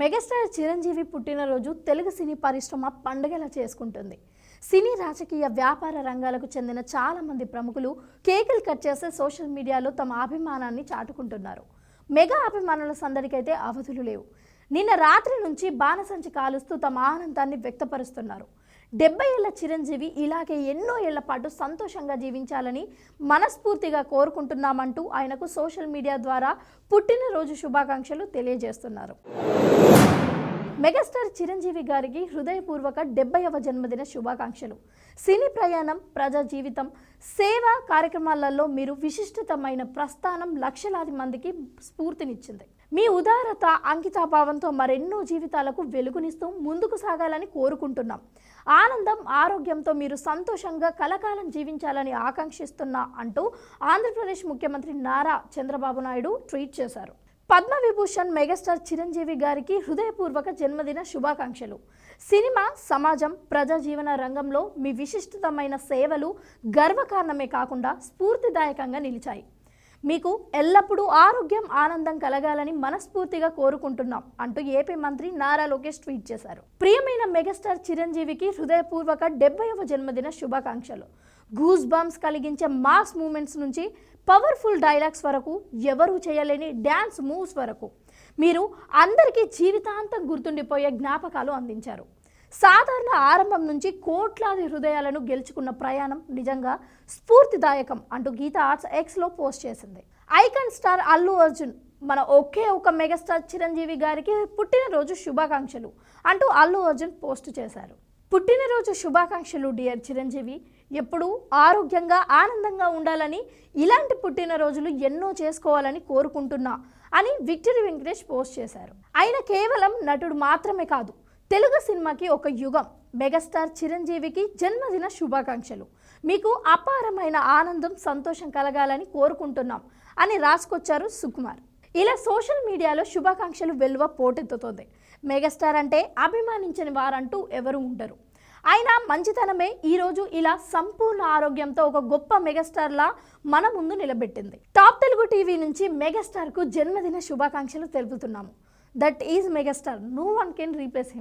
Megastar Chiranjeevi పుట్టినరోజు తెలుగు సినీ పరిశ్రమ పండుగలా చేసుకుంటుంది. సినీ రాజకీయ వ్యాపార రంగాలకు చెందిన చాలామంది ప్రముఖులు కేకులు కట్ చేసే సోషల్ మీడియాలో తమ అభిమానాన్ని చాటుకుంటున్నారు. మెగా అభిమానుల సందడికైతే అవధులు లేవు. నిన్న రాత్రి నుంచి బాణసంచి కాలుస్తూ తమ ఆనందాన్ని వ్యక్తపరుస్తున్నారు. డెబ్బై ఏళ్ళ చిరంజీవి ఇలాగే ఎన్నో ఏళ్ళ పాటు సంతోషంగా జీవించాలని మనస్ఫూర్తిగా కోరుకుంటున్నామంటూ ఆయనకు సోషల్ మీడియా ద్వారా పుట్టినరోజు శుభాకాంక్షలు తెలియజేస్తున్నారు. మెగాస్టార్ చిరంజీవి గారికి హృదయపూర్వక డెబ్బైవ జన్మదిన శుభాకాంక్షలు. సినీ ప్రయాణం ప్రజా జీవితం సేవ కార్యక్రమాలలో మీరు విశిష్టతమైన ప్రస్థానం లక్షలాది మందికి స్ఫూర్తినిచ్చింది. మీ ఉదారత అంకితాభావంతో మరెన్నో జీవితాలకు వెలుగునిస్తూ ముందుకు సాగాలని కోరుకుంటున్నాం. ఆనందం ఆరోగ్యంతో మీరు సంతోషంగా కలకాలం జీవించాలని ఆకాంక్షిస్తున్నా అంటూ ఆంధ్రప్రదేశ్ ముఖ్యమంత్రి నారా చంద్రబాబు నాయుడు ట్వీట్ చేశారు. పద్మవిభూషణ్ మెగాస్టార్ చిరంజీవి గారికి హృదయపూర్వక జన్మదిన శుభాకాంక్షలు. సినిమా సమాజం ప్రజాజీవన రంగంలో మీ విశిష్టతమైన సేవలు గర్వకారణమే కాకుండా స్ఫూర్తిదాయకంగా నిలిచాయి. మీకు ఎల్లప్పుడూ ఆరోగ్యం ఆనందం కలగాలని మనస్ఫూర్తిగా కోరుకుంటున్నాం అంటూ ఏపీ మంత్రి నారా లోకేష్ ట్వీట్ చేశారు. ప్రియమైన మెగాస్టార్ చిరంజీవికి హృదయపూర్వక డెబ్బైవ జన్మదిన శుభాకాంక్షలు. గూస్ బాంబ్స్ కలిగించే మాస్ మూమెంట్స్ నుంచి పవర్ఫుల్ డైలాగ్స్ వరకు ఎవరూ చేయలేని డ్యాన్స్ మూవ్స్ వరకు మీరు అందరికీ జీవితాంతం గుర్తుండిపోయే జ్ఞాపకాలు అందించారు. సాధారణ ఆరంభం నుంచి కోట్లాది హృదయాలను గెలుచుకున్న ప్రయాణం నిజంగా స్ఫూర్తిదాయకం అంటూ గీత ఆర్ట్స్ ఎక్స్లో పోస్ట్ చేసింది. ఐకాన్ స్టార్ అల్లు అర్జున్ మన ఒకే ఒక మెగాస్టార్ చిరంజీవి గారికి పుట్టినరోజు శుభాకాంక్షలు అంటూ అల్లు అర్జున్ పోస్ట్ చేశారు. పుట్టినరోజు శుభాకాంక్షలు డియర్ చిరంజీవి. ఎప్పుడూ ఆరోగ్యంగా ఆనందంగా ఉండాలని ఇలాంటి పుట్టినరోజులు ఎన్నో చేసుకోవాలని కోరుకుంటున్నా అని విక్టరీ వెంకటేష్ పోస్ట్ చేశారు. ఆయన కేవలం నటుడు మాత్రమే కాదు తెలుగు సినిమాకి ఒక యుగం. మెగాస్టార్ చిరంజీవికి జన్మదిన శుభాకాంక్షలు. మీకు అపారమైన ఆనందం సంతోషం కలగాలని కోరుకుంటున్నాం అని రాసుకొచ్చారు సుకుమార్. ఇలా సోషల్ మీడియాలో శుభాకాంక్షలు వెలువ పోటెత్తుతోంది. మెగాస్టార్ అంటే అభిమానించని వారంటూ ఎవరు ఉండరు. అయినా మంచితనమే ఈరోజు ఇలా సంపూర్ణ ఆరోగ్యంతో ఒక గొప్ప మెగాస్టార్లా మన ముందు నిలబెట్టింది. టాప్ తెలుగు టీవీ నుంచి మెగాస్టార్కు జన్మదిన శుభాకాంక్షలు తెలుపుతున్నాము. That is megastar. No one can replace him